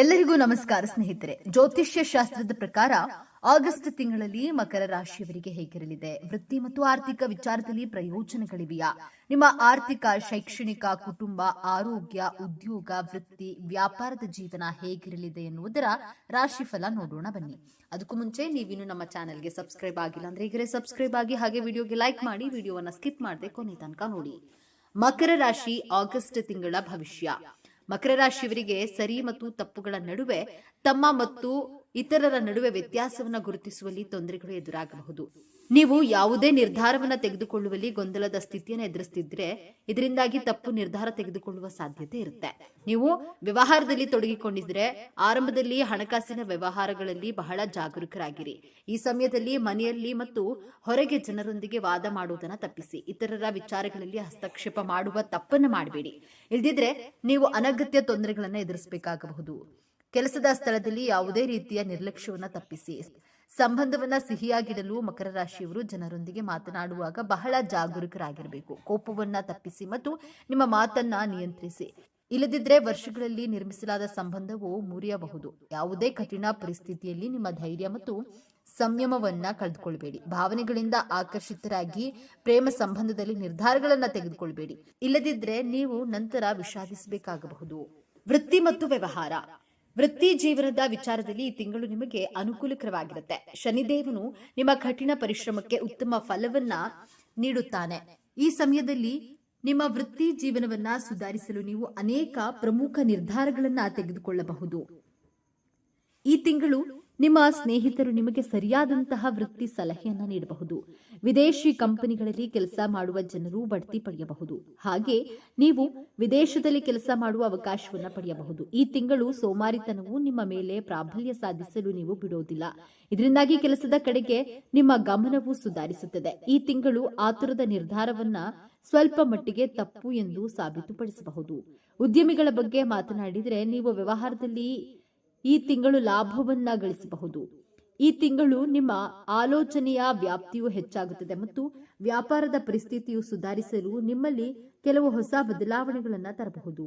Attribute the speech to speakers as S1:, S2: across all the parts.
S1: ಎಲ್ಲರಿಗೂ ನಮಸ್ಕಾರ, ಸ್ನೇಹಿತರೆ. ಜ್ಯೋತಿಷ್ಯ ಶಾಸ್ತ್ರದ ಪ್ರಕಾರ ಆಗಸ್ಟ್ ತಿಂಗಳಲ್ಲಿ ಮಕರ ರಾಶಿಯವರಿಗೆ ಹೇಗಿರಲಿದೆ? ವೃತ್ತಿ ಮತ್ತು ಆರ್ಥಿಕ ವಿಚಾರದಲ್ಲಿ ಪ್ರಯೋಜನಗಳಿವೆಯಾ? ನಿಮ್ಮ ಆರ್ಥಿಕ, ಶೈಕ್ಷಣಿಕ, ಕುಟುಂಬ, ಆರೋಗ್ಯ, ಉದ್ಯೋಗ, ವೃತ್ತಿ, ವ್ಯಾಪಾರದ ಜೀವನ ಹೇಗಿರಲಿದೆ ಎನ್ನುವುದರ ರಾಶಿಫಲ ನೋಡೋಣ ಬನ್ನಿ. ಅದಕ್ಕೂ ಮುಂಚೆ ನೀವಿನ್ನು ನಮ್ಮ ಚಾನೆಲ್ಗೆ ಸಬ್ಸ್ಕ್ರೈಬ್ ಆಗಿಲ್ಲ ಅಂದ್ರೆ ಈಗಲೇ ಸಬ್ಸ್ಕ್ರೈಬ್ ಆಗಿ ಹಾಗೆ ವಿಡಿಯೋಗೆ ಲೈಕ್ ಮಾಡಿ, ವಿಡಿಯೋವನ್ನ ಸ್ಕಿಪ್ ಮಾಡದೆ ಕೊನೆ ತನಕ ನೋಡಿ. ಮಕರ ರಾಶಿ ಆಗಸ್ಟ್ ತಿಂಗಳ ಭವಿಷ್ಯ. ಮಕರ ರಾಶಿಯವರಿಗೆ ಸರಿ ಮತ್ತು ತಪ್ಪುಗಳ ನಡುವೆ ತಮ್ಮ ಮತ್ತು ಇತರರ ನಡುವೆ ವ್ಯತ್ಯಾಸವನ್ನು ಗುರುತಿಸುವಲ್ಲಿ ತೊಂದರೆಗಳು ಎದುರಾಗಬಹುದು. ನೀವು ಯಾವುದೇ ನಿರ್ಧಾರವನ್ನು ತೆಗೆದುಕೊಳ್ಳುವಲ್ಲಿ ಗೊಂದಲದ ಸ್ಥಿತಿಯನ್ನು ಎದುರಿಸ್ತಿದ್ರೆ, ಇದರಿಂದಾಗಿ ತಪ್ಪು ನಿರ್ಧಾರ ತೆಗೆದುಕೊಳ್ಳುವ ಸಾಧ್ಯತೆ ಇರುತ್ತೆ. ನೀವು ವ್ಯವಹಾರದಲ್ಲಿ ತೊಡಗಿಕೊಂಡಿದ್ರೆ, ಆರಂಭದಲ್ಲಿ ಹಣಕಾಸಿನ ವ್ಯವಹಾರಗಳಲ್ಲಿ ಬಹಳ ಜಾಗರೂಕರಾಗಿರಿ. ಈ ಸಮಯದಲ್ಲಿ ಮನೆಯಲ್ಲಿ ಮತ್ತು ಹೊರಗೆ ಜನರೊಂದಿಗೆ ವಾದ ಮಾಡುವುದನ್ನು ತಪ್ಪಿಸಿ. ಇತರರ ವಿಚಾರಗಳಲ್ಲಿ ಹಸ್ತಕ್ಷೇಪ ಮಾಡುವ ತಪ್ಪನ್ನು ಮಾಡಬೇಡಿ. ಇಲ್ದಿದ್ರೆ ನೀವು ಅನಗತ್ಯ ತೊಂದರೆಗಳನ್ನು ಎದುರಿಸಬೇಕಾಗಬಹುದು. ಕೆಲಸದ ಸ್ಥಳದಲ್ಲಿ ಯಾವುದೇ ರೀತಿಯ ನಿರ್ಲಕ್ಷ್ಯವನ್ನು ತಪ್ಪಿಸಿ. ಸಂಬಂಧವನ್ನ ಸಿಹಿಯಾಗಿಡಲು ಮಕರ ರಾಶಿಯವರು ಜನರೊಂದಿಗೆ ಮಾತನಾಡುವಾಗ ಬಹಳ ಜಾಗರೂಕರಾಗಿರಬೇಕು. ಕೋಪವನ್ನ ತಪ್ಪಿಸಿ ಮತ್ತು ನಿಮ್ಮ ಮಾತನ್ನ ನಿಯಂತ್ರಿಸಿ. ಇಲ್ಲದಿದ್ರೆ ವರ್ಷಗಳಲ್ಲಿ ನಿರ್ಮಿಸಲಾದ ಸಂಬಂಧವು ಮುರಿಯಬಹುದು. ಯಾವುದೇ ಕಠಿಣ ಪರಿಸ್ಥಿತಿಯಲ್ಲಿ ನಿಮ್ಮ ಧೈರ್ಯ ಮತ್ತು ಸಂಯಮವನ್ನ ಕಳೆದುಕೊಳ್ಬೇಡಿ. ಭಾವನೆಗಳಿಂದ ಆಕರ್ಷಿತರಾಗಿ ಪ್ರೇಮ ಸಂಬಂಧದಲ್ಲಿ ನಿರ್ಧಾರಗಳನ್ನ ತೆಗೆದುಕೊಳ್ಬೇಡಿ. ಇಲ್ಲದಿದ್ರೆ ನೀವು ನಂತರ ವಿಷಾದಿಸಬೇಕಾಗಬಹುದು. ವೃತ್ತಿ ಮತ್ತು ವ್ಯವಹಾರ. ವೃತ್ತಿ ಜೀವನದ ವಿಚಾರದಲ್ಲಿ ಈ ತಿಂಗಳು ನಿಮಗೆ ಅನುಕೂಲಕರವಾಗಿರುತ್ತೆ. ಶನಿದೇವನು ನಿಮ್ಮ ಕಠಿಣ ಪರಿಶ್ರಮಕ್ಕೆ ಉತ್ತಮ ಫಲವನ್ನ ನೀಡುತ್ತಾನೆ. ಈ ಸಮಯದಲ್ಲಿ ನಿಮ್ಮ ವೃತ್ತಿ ಜೀವನವನ್ನ ಸುಧಾರಿಸಲು ನೀವು ಅನೇಕ ಪ್ರಮುಖ ನಿರ್ಧಾರಗಳನ್ನ ತೆಗೆದುಕೊಳ್ಳಬಹುದು. ಈ ತಿಂಗಳು ನಿಮ್ಮ ಸ್ನೇಹಿತರು ನಿಮಗೆ ಸರಿಯಾದಂತಹ ವೃತ್ತಿ ಸಲಹೆಯನ್ನು ನೀಡಬಹುದು. ವಿದೇಶಿ ಕಂಪನಿಗಳಲ್ಲಿ ಕೆಲಸ ಮಾಡುವ ಜನರು ಬಡ್ತಿ ಪಡೆಯಬಹುದು. ಹಾಗೆ ನೀವು ವಿದೇಶದಲ್ಲಿ ಕೆಲಸ ಮಾಡುವ ಅವಕಾಶವನ್ನ ಪಡೆಯಬಹುದು. ಈ ತಿಂಗಳು ಸೋಮಾರಿತನವು ನಿಮ್ಮ ಮೇಲೆ ಪ್ರಾಬಲ್ಯ ಸಾಧಿಸಲು ನೀವು ಬಿಡೋದಿಲ್ಲ. ಇದರಿಂದಾಗಿ ಕೆಲಸದ ಕಡೆಗೆ ನಿಮ್ಮ ಗಮನವು ಸುಧಾರಿಸುತ್ತದೆ. ಈ ತಿಂಗಳು ಆತುರದ ನಿರ್ಧಾರವನ್ನ ಸ್ವಲ್ಪ ಮಟ್ಟಿಗೆ ತಪ್ಪು ಎಂದು ಸಾಬೀತುಪಡಿಸಬಹುದು. ಉದ್ಯಮಿಗಳ ಬಗ್ಗೆ ಮಾತನಾಡಿದರೆ, ನೀವು ವ್ಯವಹಾರದಲ್ಲಿ ಈ ತಿಂಗಳು ಲಾಭವನ್ನ ಗಳಿಸಬಹುದು. ಈ ತಿಂಗಳು ನಿಮ್ಮ ಆಲೋಚನೆಯ ವ್ಯಾಪ್ತಿಯು ಹೆಚ್ಚಾಗುತ್ತದೆ ಮತ್ತು ವ್ಯಾಪಾರದ ಪರಿಸ್ಥಿತಿಯು ಸುಧಾರಿಸಲು ನಿಮ್ಮಲ್ಲಿ ಕೆಲವು ಹೊಸ ಬದಲಾವಣೆಗಳನ್ನು ತರಬಹುದು.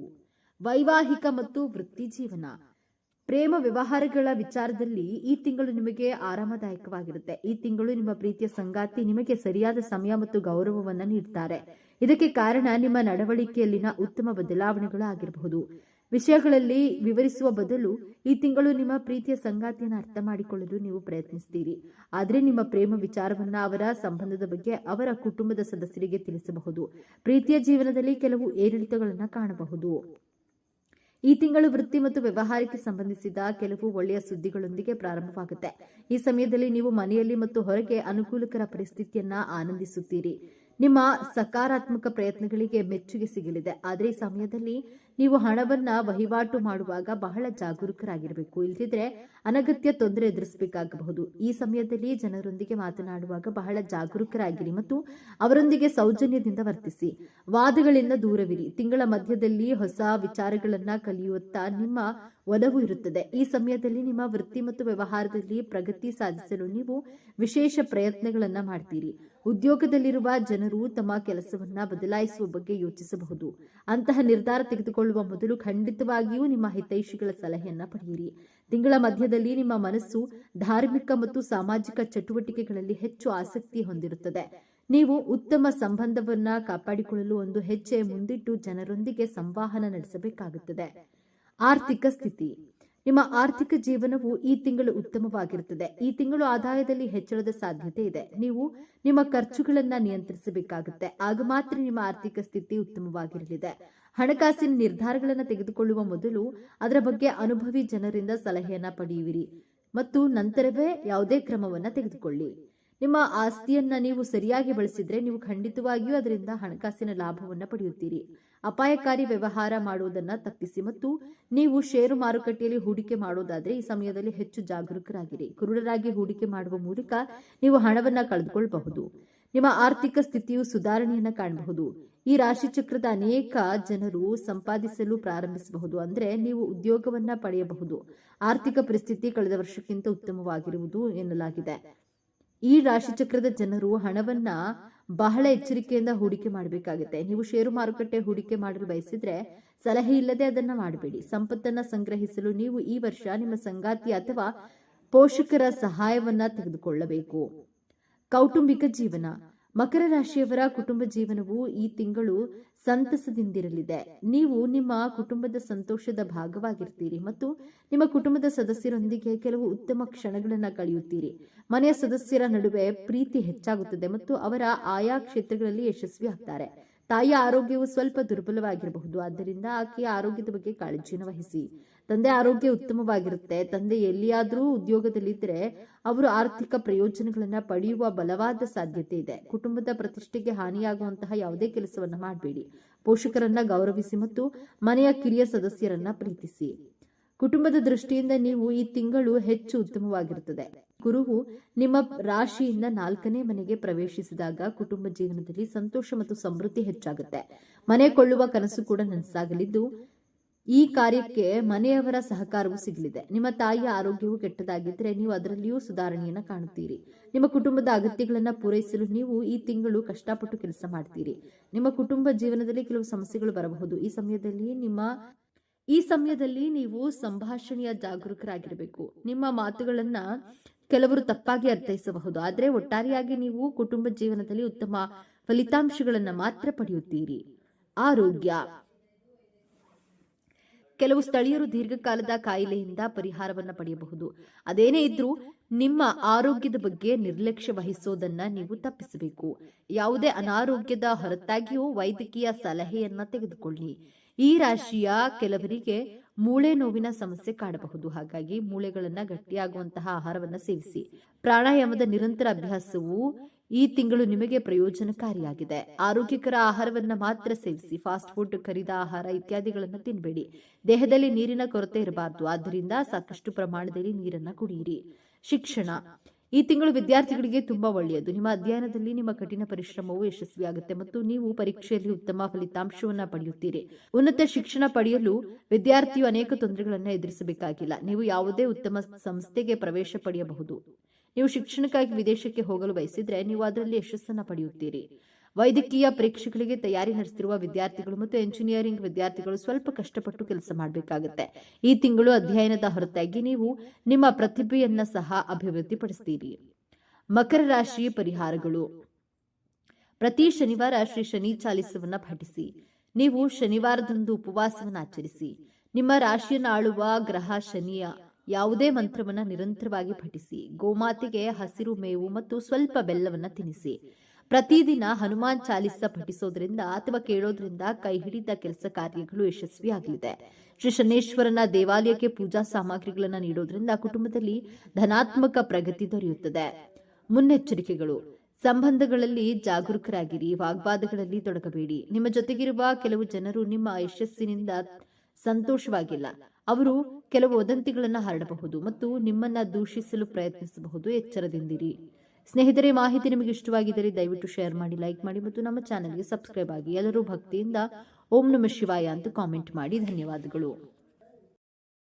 S1: ವೈವಾಹಿಕ ಮತ್ತು ವೃತ್ತಿ ಜೀವನ. ಪ್ರೇಮ ವ್ಯವಹಾರಗಳ ವಿಚಾರದಲ್ಲಿ ಈ ತಿಂಗಳು ನಿಮಗೆ ಆರಾಮದಾಯಕವಾಗಿರುತ್ತೆ. ಈ ತಿಂಗಳು ನಿಮ್ಮ ಪ್ರೀತಿಯ ಸಂಗಾತಿ ನಿಮಗೆ ಸರಿಯಾದ ಸಮಯ ಮತ್ತು ಗೌರವವನ್ನು ನೀಡುತ್ತಾರೆ ಇದಕ್ಕೆ ಕಾರಣ ನಿಮ್ಮ ನಡವಳಿಕೆಯಲ್ಲಿನ ಉತ್ತಮ ಬದಲಾವಣೆಗಳು ಆಗಿರಬಹುದು ವಿಷಯಗಳಲ್ಲಿ ವಿವರಿಸುವ ಬದಲು ಈ ತಿಂಗಳು ನಿಮ್ಮ ಪ್ರೀತಿಯ ಸಂಗಾತಿಯನ್ನು ಅರ್ಥ ಮಾಡಿಕೊಳ್ಳಲು ನೀವು ಪ್ರಯತ್ನಿಸ್ತೀರಿ. ಆದರೆ ನಿಮ್ಮ ಪ್ರೇಮ ವಿಚಾರವನ್ನು ಅವರ ಸಂಬಂಧದ ಬಗ್ಗೆ ಅವರ ಕುಟುಂಬದ ಸದಸ್ಯರಿಗೆ ತಿಳಿಸಬಹುದು. ಪ್ರೀತಿಯ ಜೀವನದಲ್ಲಿ ಕೆಲವು ಏರಿಳಿತಗಳನ್ನು ಕಾಣಬಹುದು. ಈ ತಿಂಗಳು ವೃತ್ತಿ ಮತ್ತು ವ್ಯವಹಾರಕ್ಕೆ ಸಂಬಂಧಿಸಿದ ಕೆಲವು ಒಳ್ಳೆಯ ಸುದ್ದಿಗಳೊಂದಿಗೆ ಪ್ರಾರಂಭವಾಗುತ್ತೆ. ಈ ಸಮಯದಲ್ಲಿ ನೀವು ಮನೆಯಲ್ಲಿ ಮತ್ತು ಹೊರಗೆ ಅನುಕೂಲಕರ ಪರಿಸ್ಥಿತಿಯನ್ನ ಆನಂದಿಸುತ್ತೀರಿ. ನಿಮ್ಮ ಸಕಾರಾತ್ಮಕ ಪ್ರಯತ್ನಗಳಿಗೆ ಮೆಚ್ಚುಗೆ ಸಿಗಲಿದೆ. ಆದರೆ ಈ ಸಮಯದಲ್ಲಿ ನೀವು ಹಣವನ್ನ ವಹಿವಾಟು ಮಾಡುವಾಗ ಬಹಳ ಜಾಗರೂಕರಾಗಿರಬೇಕು. ಇಲ್ಲದಿದ್ರೆ ಅನಗತ್ಯ ತೊಂದರೆ ಎದುರಿಸಬೇಕಾಗಬಹುದು. ಈ ಸಮಯದಲ್ಲಿ ಜನರೊಂದಿಗೆ ಮಾತನಾಡುವಾಗ ಬಹಳ ಜಾಗರೂಕರಾಗಿರಿ ಮತ್ತು ಅವರೊಂದಿಗೆ ಸೌಜನ್ಯದಿಂದ ವರ್ತಿಸಿ. ವಾದಗಳಿಂದ ದೂರವಿರಿ. ತಿಂಗಳ ಮಧ್ಯದಲ್ಲಿ ಹೊಸ ವಿಚಾರಗಳನ್ನ ಕಲಿಯುತ್ತಾ ನಿಮ್ಮ ಒಲವು ಇರುತ್ತದೆ. ಈ ಸಮಯದಲ್ಲಿ ನಿಮ್ಮ ವೃತ್ತಿ ಮತ್ತು ವ್ಯವಹಾರದಲ್ಲಿ ಪ್ರಗತಿ ಸಾಧಿಸಲು ನೀವು ವಿಶೇಷ ಪ್ರಯತ್ನಗಳನ್ನ ಮಾಡ್ತೀರಿ. ಉದ್ಯೋಗದಲ್ಲಿರುವ ಜನರು ತಮ್ಮ ಕೆಲಸವನ್ನ ಬದಲಾಯಿಸುವ ಬಗ್ಗೆ ಯೋಚಿಸಬಹುದು. ಅಂತಹ ನಿರ್ಧಾರ ತೆಗೆದುಕೊಳ್ಳುವ ಮೊದಲು ಖಂಡಿತವಾಗಿಯೂ ನಿಮ್ಮ ಹಿತೈಷಿಗಳ ಸಲಹೆಯನ್ನ ಪಡೆಯಿರಿ. ತಿಂಗಳ ಮಧ್ಯದಲ್ಲಿ ನಿಮ್ಮ ಮನಸ್ಸು ಧಾರ್ಮಿಕ ಮತ್ತು ಸಾಮಾಜಿಕ ಚಟುವಟಿಕೆಗಳಲ್ಲಿ ಹೆಚ್ಚು ಆಸಕ್ತಿ ಹೊಂದಿರುತ್ತದೆ. ನೀವು ಉತ್ತಮ ಸಂಬಂಧವನ್ನ ಕಾಪಾಡಿಕೊಳ್ಳಲು ಒಂದು ಹೆಜ್ಜೆ ಮುಂದಿಟ್ಟು ಜನರೊಂದಿಗೆ ಸಂವಹನ ನಡೆಸಬೇಕಾಗುತ್ತದೆ. ಆರ್ಥಿಕ ಸ್ಥಿತಿ. ನಿಮ್ಮ ಆರ್ಥಿಕ ಜೀವನವು ಈ ತಿಂಗಳು ಉತ್ತಮವಾಗಿರುತ್ತದೆ. ಈ ತಿಂಗಳು ಆದಾಯದಲ್ಲಿ ಹೆಚ್ಚಳದ ಸಾಧ್ಯತೆ ಇದೆ. ನೀವು ನಿಮ್ಮ ಖರ್ಚುಗಳನ್ನ ನಿಯಂತ್ರಿಸಬೇಕಾಗುತ್ತೆ. ಆಗ ಮಾತ್ರ ನಿಮ್ಮ ಆರ್ಥಿಕ ಸ್ಥಿತಿ ಉತ್ತಮವಾಗಿರಲಿದೆ. ಹಣಕಾಸಿನ ನಿರ್ಧಾರಗಳನ್ನು ತೆಗೆದುಕೊಳ್ಳುವ ಮೊದಲು ಅದರ ಬಗ್ಗೆ ಅನುಭವಿ ಜನರಿಂದ ಸಲಹೆಯನ್ನ ಪಡೆಯುವಿರಿ. ಮತ್ತು ನಂತರವೇ ಯಾವುದೇ ಕ್ರಮವನ್ನ ತೆಗೆದುಕೊಳ್ಳಿ. ನಿಮ್ಮ ಆಸ್ತಿಯನ್ನ ನೀವು ಸರಿಯಾಗಿ ಬಳಸಿದ್ರೆ ನೀವು ಖಂಡಿತವಾಗಿಯೂ ಅದರಿಂದ ಹಣಕಾಸಿನ ಲಾಭವನ್ನ ಪಡೆಯುತ್ತೀರಿ. ಅಪಾಯಕಾರಿ ವ್ಯವಹಾರ ಮಾಡುವುದನ್ನ ತಪ್ಪಿಸಿ ಮತ್ತು ನೀವು ಷೇರು ಮಾರುಕಟ್ಟೆಯಲ್ಲಿ ಹೂಡಿಕೆ ಮಾಡೋದಾದ್ರೆ ಈ ಸಮಯದಲ್ಲಿ ಹೆಚ್ಚು ಜಾಗರೂಕರಾಗಿರಿ. ಕುರುಡರಾಗಿ ಹೂಡಿಕೆ ಮಾಡುವ ಮೂಲಕ ನೀವು ಹಣವನ್ನ ಕಳೆದುಕೊಳ್ಳಬಹುದು ನಿಮ್ಮ ಆರ್ಥಿಕ ಸ್ಥಿತಿಯು ಸುಧಾರಣೆಯನ್ನ ಕಾಣಬಹುದು. ಈ ರಾಶಿ ಚಕ್ರದ ಅನೇಕ ಜನರು ಸಂಪಾದಿಸಲು ಪ್ರಾರಂಭಿಸಬಹುದು ಅಂದ್ರೆ ನೀವು ಉದ್ಯೋಗವನ್ನ ಪಡೆಯಬಹುದು. ಆರ್ಥಿಕ ಪರಿಸ್ಥಿತಿ ಕಳೆದ ವರ್ಷಕ್ಕಿಂತ ಉತ್ತಮವಾಗಿರುವುದು ಎನ್ನಲಾಗಿದೆ. ಈ ರಾಶಿಚಕ್ರದ ಜನರು ಹಣವನ್ನ ಬಹಳ ಎಚ್ಚರಿಕೆಯಿಂದ ಹೂಡಿಕೆ ಮಾಡಬೇಕಾಗುತ್ತೆ. ನೀವು ಷೇರು ಮಾರುಕಟ್ಟೆ ಹೂಡಿಕೆ ಮಾಡಲು ಬಯಸಿದ್ರೆ ಸಲಹೆ ಇಲ್ಲದೆ ಅದನ್ನ ಮಾಡಬೇಡಿ. ಸಂಪತ್ತನ್ನ ಸಂಗ್ರಹಿಸಲು ನೀವು ಈ ವರ್ಷ ನಿಮ್ಮ ಸಂಗಾತಿ ಅಥವಾ ಪೋಷಕರ ಸಹಾಯವನ್ನ ತೆಗೆದುಕೊಳ್ಳಬೇಕು. ಕೌಟುಂಬಿಕ ಜೀವನ. ಮಕರ ರಾಶಿಯವರ ಕುಟುಂಬ ಜೀವನವು ಈ ತಿಂಗಳು ಸಂತಸದಿಂದಿರಲಿದೆ. ನೀವು ನಿಮ್ಮ ಕುಟುಂಬದ ಸಂತೋಷದ ಭಾಗವಾಗಿರ್ತೀರಿ ಮತ್ತು ನಿಮ್ಮ ಕುಟುಂಬದ ಸದಸ್ಯರೊಂದಿಗೆ ಕೆಲವು ಉತ್ತಮ ಕ್ಷಣಗಳನ್ನು ಕಳೆಯುತ್ತೀರಿ. ಮನೆಯ ಸದಸ್ಯರ ನಡುವೆ ಪ್ರೀತಿ ಹೆಚ್ಚಾಗುತ್ತದೆ ಮತ್ತು ಅವರ ಆಯಾ ಕ್ಷೇತ್ರಗಳಲ್ಲಿ ಯಶಸ್ವಿ ಆಗ್ತಾರೆ. ತಾಯಿಯ ಆರೋಗ್ಯವು ಸ್ವಲ್ಪ ದುರ್ಬಲವಾಗಿರಬಹುದು, ಆದ್ದರಿಂದ ಆಕೆಯ ಆರೋಗ್ಯದ ಬಗ್ಗೆ ಕಾಳಜಿಯನ್ನು ವಹಿಸಿ. ತಂದೆ ಆರೋಗ್ಯ ಉತ್ತಮವಾಗಿರುತ್ತೆ, ತಂದೆ ಎಲ್ಲಿಯಾದರೂ ಉದ್ಯೋಗದಲ್ಲಿದ್ದರೆ ಅವರು ಆರ್ಥಿಕ ಪ್ರಯೋಜನಗಳನ್ನ ಪಡೆಯುವ ಬಲವಾದ ಸಾಧ್ಯತೆ ಇದೆ. ಕುಟುಂಬದ ಪ್ರತಿಷ್ಠೆಗೆ ಹಾನಿಯಾಗುವಂತಹ ಯಾವುದೇ ಕೆಲಸವನ್ನ ಮಾಡಬೇಡಿ. ಪೋಷಕರನ್ನ ಗೌರವಿಸಿ ಮತ್ತು ಮನೆಯ ಕಿರಿಯ ಸದಸ್ಯರನ್ನ ಪ್ರೀತಿಸಿ. ಕುಟುಂಬದ ದೃಷ್ಟಿಯಿಂದ ನೀವು ಈ ತಿಂಗಳು ಹೆಚ್ಚು ಉತ್ತಮವಾಗಿರುತ್ತದೆ. ಗುರುವು ನಿಮ್ಮ ರಾಶಿಯಿಂದ ನಾಲ್ಕನೇ ಮನೆಗೆ ಪ್ರವೇಶಿಸಿದಾಗ ಕುಟುಂಬ ಜೀವನದಲ್ಲಿ ಸಂತೋಷ ಮತ್ತು ಸಮೃದ್ಧಿ ಹೆಚ್ಚಾಗುತ್ತೆ. ಮನೆ ಕೊಳ್ಳುವ ಕನಸು ಕೂಡ ನನಸಾಗಲಿದ್ದು ಈ ಕಾರ್ಯಕ್ಕೆ ಮನೆಯವರ ಸಹಕಾರವೂ ಸಿಗಲಿದೆ. ನಿಮ್ಮ ತಾಯಿಯ ಆರೋಗ್ಯವು ಕೆಟ್ಟದಾಗಿದ್ದರೆ ನೀವು ಅದರಲ್ಲಿಯೂ ಸುಧಾರಣೆಯನ್ನು ಕಾಣುತ್ತೀರಿ. ನಿಮ್ಮ ಕುಟುಂಬದ ಅಗತ್ಯಗಳನ್ನು ಪೂರೈಸಲು ನೀವು ಈ ತಿಂಗಳು ಕಷ್ಟಪಟ್ಟು ಕೆಲಸ ಮಾಡ್ತೀರಿ. ನಿಮ್ಮ ಕುಟುಂಬ ಜೀವನದಲ್ಲಿ ಕೆಲವು ಸಮಸ್ಯೆಗಳು ಬರಬಹುದು. ಈ ಸಮಯದಲ್ಲಿ ನಿಮ್ಮ, ಈ ಸಮಯದಲ್ಲಿ ನೀವು ಸಂಭಾಷಣೆಯ ಜಾಗರೂಕರಾಗಿರಬೇಕು. ನಿಮ್ಮ ಮಾತುಗಳನ್ನ ಕೆಲವರು ತಪ್ಪಾಗಿ ಅರ್ಥೈಸಬಹುದು. ಆದರೆ ಒಟ್ಟಾರೆಯಾಗಿ ನೀವು ಕುಟುಂಬ ಜೀವನದಲ್ಲಿ ಉತ್ತಮ ಫಲಿತಾಂಶಗಳನ್ನ ಮಾತ್ರ ಪಡೆಯುತ್ತೀರಿ. ಆರೋಗ್ಯ. ಕೆಲವು ಸ್ಥಳೀಯರು ದೀರ್ಘಕಾಲದ ಕಾಯಿಲೆಯಿಂದ ಪರಿಹಾರವನ್ನ ಪಡೆಯಬಹುದು. ಅದೇನೇ ಇದ್ರೂ ನಿಮ್ಮ ಆರೋಗ್ಯದ ಬಗ್ಗೆ ನಿರ್ಲಕ್ಷ್ಯ ವಹಿಸೋದನ್ನ ನೀವು ತಪ್ಪಿಸಬೇಕು. ಯಾವುದೇ ಅನಾರೋಗ್ಯದ ಹೊರತಾಗಿಯೂ ವೈದ್ಯಕೀಯ ಸಲಹೆಯನ್ನ ತೆಗೆದುಕೊಳ್ಳಿ. ಈ ರಾಶಿಯ ಕೆಲವರಿಗೆ ಮೂಳೆ ನೋವಿನ ಸಮಸ್ಯೆ ಕಾಡಬಹುದು. ಹಾಗಾಗಿ ಮೂಳೆಗಳನ್ನ ಗಟ್ಟಿಯಾಗುವಂತಹ ಆಹಾರವನ್ನ ಸೇವಿಸಿ. ಪ್ರಾಣಾಯಾಮದ ನಿರಂತರ ಅಭ್ಯಾಸವು ಈ ತಿಂಗಳು ನಿಮಗೆ ಪ್ರಯೋಜನಕಾರಿಯಾಗಿದೆ. ಆರೋಗ್ಯಕರ ಆಹಾರವನ್ನ ಮಾತ್ರ ಸೇವಿಸಿ, ಫಾಸ್ಟ್ ಫುಡ್ ಕರಿದ ಆಹಾರ ಇತ್ಯಾದಿಗಳನ್ನು ತಿನ್ನಬೇಡಿ ದೇಹದಲ್ಲಿ ನೀರಿನ ಕೊರತೆ ಇರಬಾರದು. ಆದ್ದರಿಂದ ಸಾಕಷ್ಟು ಪ್ರಮಾಣದಲ್ಲಿ ನೀರನ್ನ ಕುಡಿಯಿರಿ. ಶಿಕ್ಷಣ. ಈ ತಿಂಗಳು ವಿದ್ಯಾರ್ಥಿಗಳಿಗೆ ತುಂಬಾ ಒಳ್ಳೆಯದು. ನಿಮ್ಮ ಅಧ್ಯಯನದಲ್ಲಿ ನಿಮ್ಮ ಕಠಿಣ ಪರಿಶ್ರಮವು ಯಶಸ್ವಿಯಾಗುತ್ತೆ ಮತ್ತು ನೀವು ಪರೀಕ್ಷೆಯಲ್ಲಿ ಉತ್ತಮ ಫಲಿತಾಂಶವನ್ನ ಪಡೆಯುತ್ತೀರಿ. ಉನ್ನತ ಶಿಕ್ಷಣ ಪಡೆಯಲು ವಿದ್ಯಾರ್ಥಿಯು ಅನೇಕ ತೊಂದರೆಗಳನ್ನು ಎದುರಿಸಬೇಕಾಗಿಲ್ಲ. ನೀವು ಯಾವುದೇ ಉತ್ತಮ ಸಂಸ್ಥೆಗೆ ಪ್ರವೇಶ ಪಡೆಯಬಹುದು. ನೀವು ಶಿಕ್ಷಣಕ್ಕಾಗಿ ವಿದೇಶಕ್ಕೆ ಹೋಗಲು ಬಯಸಿದ್ರೆ ನೀವು ಅದರಲ್ಲಿ ಯಶಸ್ಸನ್ನು ಪಡೆಯುತ್ತೀರಿ. ವೈದ್ಯಕೀಯ ಪರೀಕ್ಷೆಗಳಿಗೆ ತಯಾರಿ ನಡೆಸುತ್ತಿರುವ ವಿದ್ಯಾರ್ಥಿಗಳು ಮತ್ತು ಎಂಜಿನಿಯರಿಂಗ್ ವಿದ್ಯಾರ್ಥಿಗಳು ಸ್ವಲ್ಪ ಕಷ್ಟಪಟ್ಟು ಕೆಲಸ ಮಾಡಬೇಕಾಗುತ್ತೆ. ಈ ತಿಂಗಳು ಅಧ್ಯಯನದ ಹೊರತಾಗಿ ನೀವು ನಿಮ್ಮ ಪ್ರತಿಭೆಯನ್ನ ಸಹ ಅಭಿವೃದ್ಧಿಪಡಿಸ್ತೀರಿ. ಮಕರ ರಾಶಿ ಪರಿಹಾರಗಳು. ಪ್ರತಿ ಶನಿವಾರ ಶ್ರೀ ಶನಿ ಚಾಲಿಸವನ್ನ ಪಠಿಸಿ ನೀವು ಶನಿವಾರದಂದು ಉಪವಾಸವನ್ನು ಆಚರಿಸಿ. ನಿಮ್ಮ ರಾಶಿಯನ್ನು ಆಳುವ ಗ್ರಹ ಶನಿಯ ಯಾವುದೇ ಮಂತ್ರವನ್ನು ನಿರಂತರವಾಗಿ ಪಠಿಸಿ, ಗೋಮಾತೆಗೆ ಹಸಿರು ಮೇವು ಮತ್ತು ಸ್ವಲ್ಪ ಬೆಲ್ಲವನ್ನು ತಿನ್ನಿಸಿ ಪ್ರತಿದಿನ ಹನುಮಾನ್ ಚಾಲಿಸ ಪಠಿಸೋದ್ರಿಂದ ಅಥವಾ ಕೇಳೋದ್ರಿಂದ ಕೈ ಹಿಡಿದ ಕೆಲಸ ಕಾರ್ಯಗಳು ಯಶಸ್ವಿಯಾಗಲಿದೆ ಶ್ರೀ ಶನೇಶ್ವರನ ದೇವಾಲಯಕ್ಕೆ ಪೂಜಾ ಸಾಮಗ್ರಿಗಳನ್ನು ನೀಡೋದ್ರಿಂದ ಕುಟುಂಬದಲ್ಲಿ ಧನಾತ್ಮಕ ಪ್ರಗತಿ ದೊರೆಯುತ್ತದೆ. ಮುನ್ನೆಚ್ಚರಿಕೆಗಳು. ಸಂಬಂಧಗಳಲ್ಲಿ ಜಾಗರೂಕರಾಗಿರಿ, ವಾಗ್ವಾದಗಳಲ್ಲಿ ತೊಡಗಬೇಡಿ. ನಿಮ್ಮ ಜೊತೆಗಿರುವ ಕೆಲವು ಜನರು ನಿಮ್ಮ ಯಶಸ್ಸಿನಿಂದ ಸಂತೋಷವಾಗಿಲ್ಲ. ಅವರು ಕೆಲವು ವದಂತಿಗಳನ್ನು ಹರಡಬಹುದು ಮತ್ತು ನಿಮ್ಮನ್ನ ದೂಷಿಸಲು ಪ್ರಯತ್ನಿಸಬಹುದು. ಎಚ್ಚರದಿಂದಿರಿ. ಸ್ನೇಹಿತರೆ, ಮಾಹಿತಿ ನಿಮಗೆ ಇಷ್ಟವಾಗಿದ್ದರೆ ದಯವಿಟ್ಟು ಶೇರ್ ಮಾಡಿ, ಲೈಕ್ ಮಾಡಿ ಮತ್ತು ನಮ್ಮ ಚಾನೆಲ್ಗೆ ಸಬ್ಸ್ಕ್ರೈಬ್ ಆಗಿ. ಎಲ್ಲರೂ ಭಕ್ತಿಯಿಂದ ಓಂ ನಮ ಶಿವಾಯ ಅಂತ ಕಾಮೆಂಟ್ ಮಾಡಿ. ಧನ್ಯವಾದಗಳು.